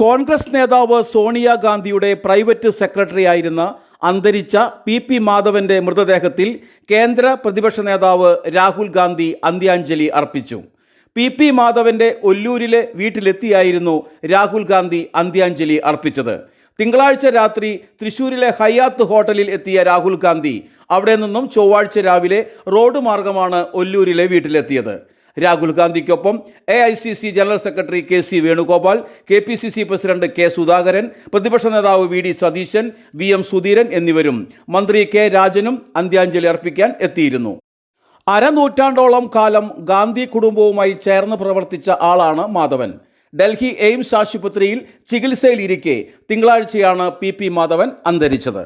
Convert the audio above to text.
കോൺഗ്രസ് നേതാവ് സോണിയാഗാന്ധിയുടെ private secretary ആയിരുന്ന അന്തരിച്ച പി പി മാധവന്റെ മൃതദേഹത്തിൽ കേന്ദ്ര പ്രതിപക്ഷ നേതാവ് രാഹുൽ ഗാന്ധി അന്ത്യാഞ്ജലി അർപ്പിച്ചു. പി പി മാധവന്റെ ഒല്ലൂരിലെ വീട്ടിലെത്തിയായിരുന്നു രാഹുൽ ഗാന്ധി അന്ത്യാഞ്ജലി അർപ്പിച്ചത്. തിങ്കളാഴ്ച രാത്രി തൃശൂരിലെ ഹയാത്ത് ഹോട്ടലിൽ എത്തിയ രാഹുൽ ഗാന്ധി അവിടെ നിന്നും ചൊവ്വാഴ്ച രാവിലെ റോഡ് മാർഗമാണ് ഒല്ലൂരിലെ വീട്ടിലെത്തിയത്. Rahul ഗാന്ധിക്കൊപ്പം A I C C general secretary K C Venugopal K P C C president K Sudhakaran പ്രതിപക്ഷ നേതാവ് V D Satheesan V M Sudheeran എന്നിവരും മന്ത്രി കെ രാജനും അന്ത്യാഞ്ജലി അർപ്പിക്കാൻ എത്തിയിരുന്നു. അരനൂറ്റാണ്ടോളം കാലം ഗാന്ധി കുടുംബവുമായി ചേർന്ന് പ്രവർത്തിച്ച ആളാണ് മാധവൻ. ഡൽഹി എയിംസ് ആശുപത്രിയിൽ ചികിത്സയിലിരിക്കെ തിങ്കളാഴ്ചയാണ് പി പി മാധവൻ അന്തരിച്ചത്.